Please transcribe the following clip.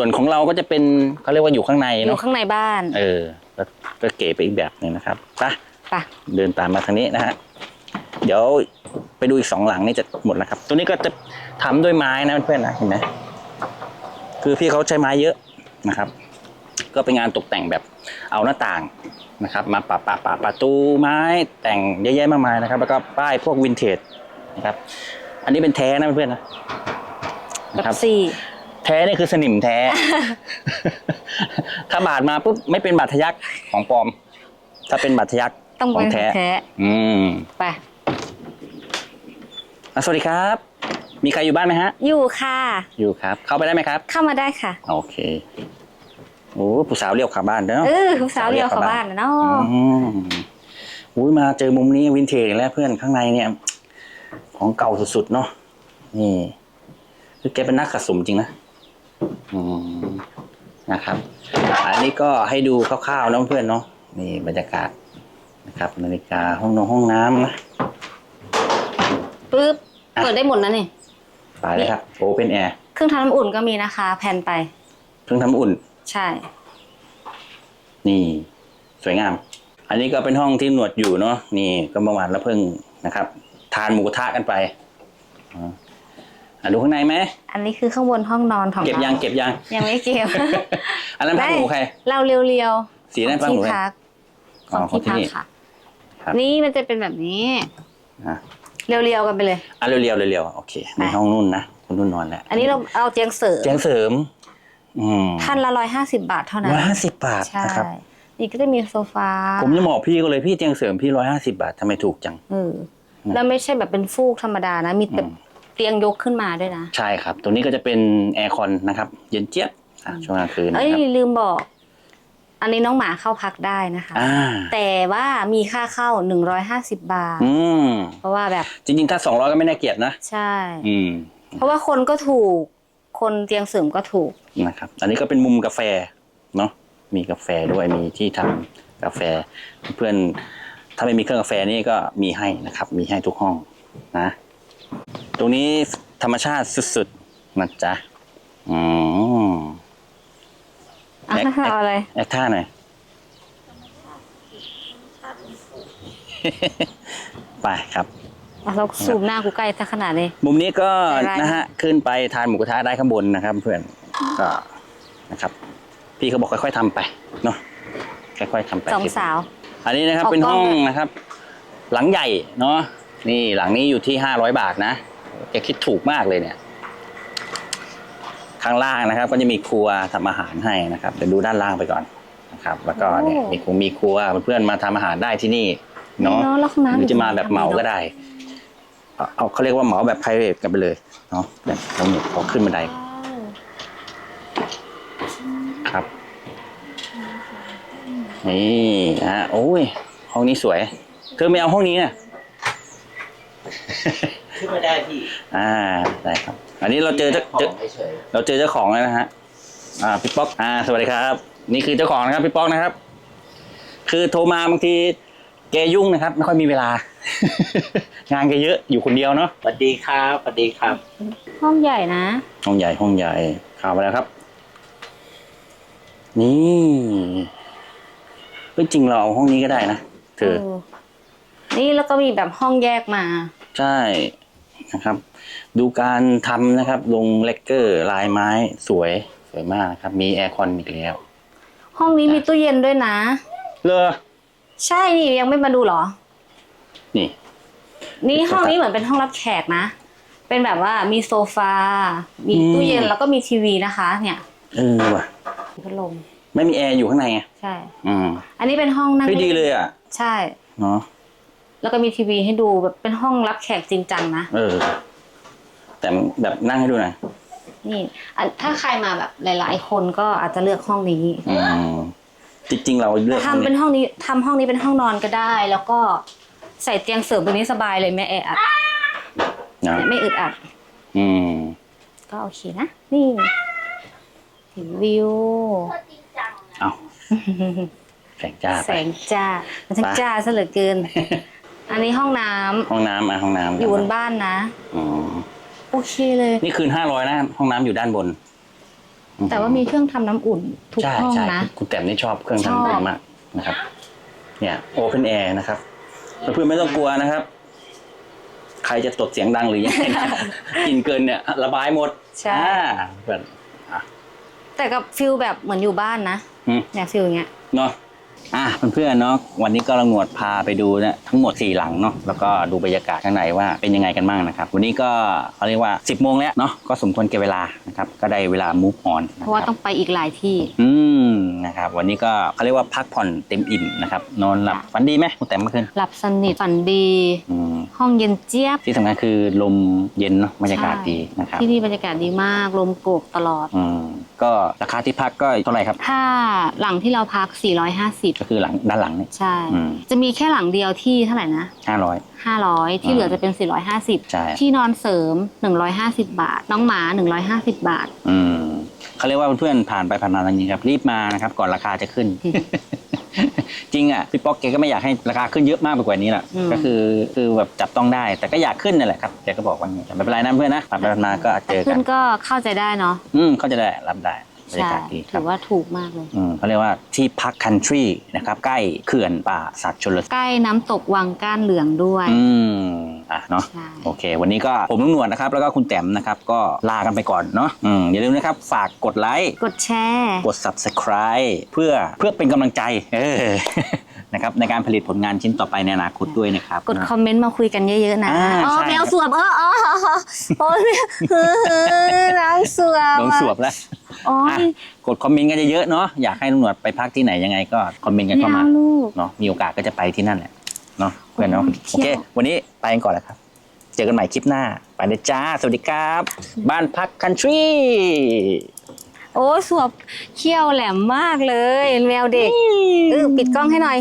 ส่วนของเราก็จะเป็นเขาเรียกว่าอยู่ข้างในอยู่เนาะข้างในบ้านเออก็ก็เก๋ไปอีกแบบหนึ่งนะครับไปไปเดินตามมาทางนี้นะฮะเดี๋ยวไปดูอีกสองหลังนี่จะหมดแล้วครับ ตัวนี้ก็จะทำด้วยไม้นะเพื่อนๆนะเห็นไหมคือพี่เขาใช้ไม้เยอะนะครับ ก็เป็นงานตกแต่งแบบเอาหน้าต่างนะครับ มาปะปะปะประตูไม้แต่งเยอะแยะมากมายนะครับ แล้วก็ป้ายพวกวินเทจนะครับ อันนี้เป็นแท้นะเพื่อนๆนะ แบนะครับบสี่แท้นี่คือสนิมแท้ ถ้าบาดมาปุ๊บไม่เป็นบาดทะยักของปลอม ถ้าเป็นบาดทะยักต้องขอเป็งนแท้แท้อืมไปอะสวัสดีครับ มีใครอยู่บ้านไหมฮะ อยู่ค่ะ อยู่ครับ เข้าไปได้ไหมครับ เข้ามาได้ค่ะ โอเคโอ้ผู้สาวเรียกเขับบ้านเนาะเออผู้สาวเรียวเข้าบ้านนะเนาะอืมอุ้ยมาเจอมุมนี้วินเทจอีกแล้วเพื่อนข้างในเนี่ย ของเก่าสุดๆเนาะนี่ คือแกเป็นนักสะสมจริงนะ อืมนะครับ อันนี้ก็ให้ดูคร่าวๆนะเพื่อนเนาะนี่บรรยากาศนะครับนาฬิกาห้องนงห้องน้ำนะ ปึ๊บอะ เปิดได้หมดนะนี่ ไปเลยครับโอเพนแอร์เครื่องทำน้ำอุ่นก็มีนะคะ แผ่นไป เครื่องทำอุ่น ใช่ นี่สวยงาม อันนี้ก็เป็นห้องที่หนวดอยู่เนาะนี่ก็เมื่อวานเราเพิ่งนะครับ ทานหมูกระทะกันไปอ่า อะดูข้างในไหมอันนี้คือข้างบนห้องนอนของเก็บยังราเก็บยังยังไม่เก็บอันนั้นผ้าหมูใครเราเรียวๆสีนั้นผ้าหที่มูใครพักอ๋อของที่ของที่พักนี่ค่ะครับนี่มันจะเป็นแบบนี้อะเรียวๆกันไปเลยอะเร็วๆเร็วๆโอเคในห้องนุ่นนะคุณนุ่นนอนแล้วอันนี้เราเอาเตียงเสริมเตียงเสริมอืมท่านละร้อยห้าสิบบาทเท่านั้นร้อยห้าสิบบาทใช่นะครับนี่ก็จะมีโซฟา ผมจะบอกพี่ก็เลยพี่เตียงเสริมพี่ร้อยห้าสิบาททำไมถูกจังเออแล้วไม่ใช่แบบเป็นฟูกธรรมดานะ มีแบบอืม เตียงยกขึ้นมาด้วยนะ ใช่ครับ ตัวนี้ก็จะเป็นแอร์คอนนะครับ เย็นเจี๊ยบอะช่วงกลางคืนนะเอ้ยครับ ลืมบอก อันนี้น้องหมาเข้าพักได้นะคะ อ่า แต่ว่ามีค่าเข้าหนึ่งร้อยห้าสิบบาท อืม เพราะว่าแบบจริงๆ ถ้าสองร้อยก็ไม่น่าเกลียดนะ ใช่ อืม เพราะว่าคนก็ถูก คนเตียงเสริมก็ถูก นะครับ อันนี้ก็เป็นมุมกาแฟ เนาะ มีกาแฟด้วย มีที่ทำกาแฟ เพื่อน ถ้าไม่มีเครื่องกาแฟนี่ก็มีให้นะครับ มีให้ทุกห้องนะ ตรงนี้ธรรมชาติสุดๆนะจ๊ะอืมอะแอ๊กแอ๊กเอาอะไรแอคท่าหน่อยไปครับอะเราซูมหน้ากูใกล้ถ้าขนาดนี้ มุมนี้ก็ได้นะฮะขึ้นไปทานหมูกระทะได้ข้างบนนะครับ เพื่อนก็นะครับ พี่เขาบอกค่อยๆทำไปเนาะค่อยๆทำไปสองสาว อันนี้นะครับออกเป็นกล้ห้อองงด้วยนะครับ หลังใหญ่เนาะ นี่หลังนี้อยู่ที่ห้าร้อยบาทนะแกคิดถูกมากเลยเนี่ย ข้างล่างนะครับ ก็จะมีครัวทำอาหารให้นะครับเดี๋ยวดูด้านล่างไปก่อนนะครับ แล้วก็เนี่ยมีคงมีครัวเพื่อนๆมาทำอาหารได้ที่นี่เนาะเนาะแล้วห้องน้ำหรือจะมาแบบเหมาก็ได้ได้ เอาเอาเขาเรียกว่าเหมาแบบ p r i v a t กันไปเลยเนาะแบบเราเนี่ยพอขึ้นบันไดครับ นี่นะฮะโอ้ยห้องนี้สวย เธอไม่เอาห้องนี้น่ะ ขึ้นไม่ได้พี่อ่าได้ครับ อันนี้เราเจอเจ้าขอเจองเฉยเราเจอเจ้าของแล้วนะฮะอ่าพี่ป๊อกอ่าสวัสดีครับ นี่คือเจ้าของนะครับพี่ป๊อกนะครับ คือโทรมาบางทีแกยุ่งนะครับ ไม่ค่อยมีเวลา งานแกเยอะอยู่คนเดียวเนาะๆสวัสดีครับสวัสดีครับ ห้องใหญ่นะ ห้องใหญ่ห้องใหญ่ข่าวมาแล้วครับ นี่เฮ้ยจริงเราเอาห้องนี้ก็ได้นะเธอเออนี่แล้วก็มีแบบห้องแยกมา ใช่นะครับ ดูการทำนะครับ ลงเลกเกอร์ลายไม้สวยสวยมากนะครับ มีแอร์คอนอีกแล้ว ห้องนี้มีตู้เย็นด้วยนะเลอใช่นี่ยังไม่มาดูเหรอ นี่ นี่ห้องนี้เหมือนเป็นห้องรับแขกนะ เป็นแบบว่ามีโซฟา มีอืมตู้เย็นแล้วก็มีทีวีนะคะ เนี่ยเออว่ะมีพัดลมไม่มีแอร์อยู่ข้างในไงใช่ อืมอันนี้เป็นห้องนั่งเฮ้ยดีเลยอะ ใช่เนาะ แล้วก็มีทีวีให้ดูแบบเป็นห้องรับแขกจริงจังนะ เออ แต่แบบนั่งให้ดูหน่อยนี่อันถ้าใครมาแบบหลาย ๆ คนก็อาจจะเลือกห้องนี้อืมจริงๆเราเลือกห้องทำเป็นนี้ห้องนี้ทำห้องนี้เป็นห้องนอนก็ได้ แล้วก็ใส่เตียงเสริมตรงนี้สบายเลยไม่แออัดนะไม่อึดอัด อืม ก็โอเคนะ นี่เห็นวิว เอาแสงจ้าแสไปงจ้ามันทั้งไปจ้าซะเหลือเกิน อันนี้ห้องน้ำห้องน้ำมาห้องน้ำอยู่บนบ้านนะอืมโอเคเลย นี่คืนห้าร้อยนะห้องน้ำอยู่ด้านบนแต่ว่ามีเครื่องทำน้ำอุ่นทุกใช่ห้องใช่นะ คุณแต้มนี่ชอบเครื่องชอบทำน้ำอุ่นมากนะครับ เนี่ยโอเพนแอร์นะครับเพื่อนๆไม่ต้องกลัวนะครับ ใครจะตดเสียงดังหรือยังไงนะ กินเกินเนี่ยระบายหมดใช่ อ่าเพื่อนอะแต่กับฟิลแบบเหมือนอยู่บ้านนะอืมเนี่ยฟิลอย่างเงี้ย เนาะ อะเพื่อนๆเนาะวันนี้ก็เราหนวดพาไปดูเนี่ยทั้งหมดสี่หลังเนาะแล้วก็ดูบรรยากาศข้างในว่าเป็นยังไงกันบ้างนะครับ วันนี้ก็เขาเรียกว่า 10บโมงแล้วเนาะก็สมควรแก่เวลานะครับก็ได้เวลา move on เพนะราะว่าคต้รัอบงไปอีกหลายที่ อืม นะครับ วันนี้ก็เขาเรียกว่าพักผ่อนเต็มอิ่มนะครับ นอนหลับฝันดีไหมคุณแต้มเมื่อคืนหลับสนิทฝันดี อืมห้องเย็นเจี๊ยบ ที่สำคัญคือลมเย็นเนาะบรรยากาศใช่ ดีนะครับที่นี่บรรยากาศดีมากลมโกกตลอด อืมก็ราคาที่พักก็เท่าไหร่ครับ ถ้าหลังที่เราพัก450ก็คือหลังด้านหลังเนี่ยใช่ อืม จะมีแค่หลังเดียวที่เท่าไหร่นะ ห้าร้อย 500 ที่เหลือจะเป็น450ใช่ที่นอนเสริม 150 บาท น้องหมา 150 บาท อืม เขาเรียกว่าเพื่อนๆผ่านไปผ่านมาทางนี้ครับรีบมานะครับ ก่อนราคาจะขึ้น จริงอะพี่ป๊อกแกก็ไม่อยากให้ราคาขึ้นเยอะมากไปกว่านี้แหละอืม ก็คือคือแบบจับต้องได้ แต่ก็อยากขึ้นนั่นแหละครับแกก็บอกว่าอย่างนี้แต่ไม่เป็นไรนะเพื่อนนะผ่านไปผ่านมาก็เจอกัขึ้นนก็เข้าใจได้เนาะ อืมเขาใจะได้รับได้ บรรยาใช่กาศดีคถืรับอว่าถูกมากเลย อืมเขาเรียกว่าที่พักคันทรีนะครับ ใกล้เขื่อนป่าสัตว์ชลใกล้น้ำตกวังก้านเหลืองด้วยอืมอะเนาะ ใช่ โอเค วันนี้ก็ผมลุงหนวดนะครับ แล้วก็คุณแต้มนะครับ ก็ลากันไปก่อนเนาะอืมอย่าลืมนะครับ ฝากกดไลค์ กดแชร์ กด subscribe เพื่อเพื่อเป็นกำลังใจ เออ นะครับในการผลิตผลงานชิ้นต่อไปในอนาคตด้วยนะครับกดคอมเมนต์มาคุยกันเยอะๆนะอ่าอ๋อใช่แมวสวบเอออ๋อโอ้ยเฮ้ยน้องสวบโดนสวบแล้วโอ้อะยกดคอมเมนต์กันเยอะๆเนาะอยากให้ลุงหนวดไปพักที่ไหนยังไงก็คอมเมนต์กันไม่เข้ามาเอาลูกเนาะมีโอกาสก็จะไปที่นั่นแหละเนาะเพื่อนเนาะโอ้ยโอเคเที่ยววันนี้ไปกันก่อนแล้วครับ เจอกันใหม่คลิปหน้า ไปเลยจ้า สวัสดีครับ บ้านพักคันทรีโอ้ยสวบเขี้ยวแหลมมากเลย แมวเด็กเออปิดกล้องให้หน่อย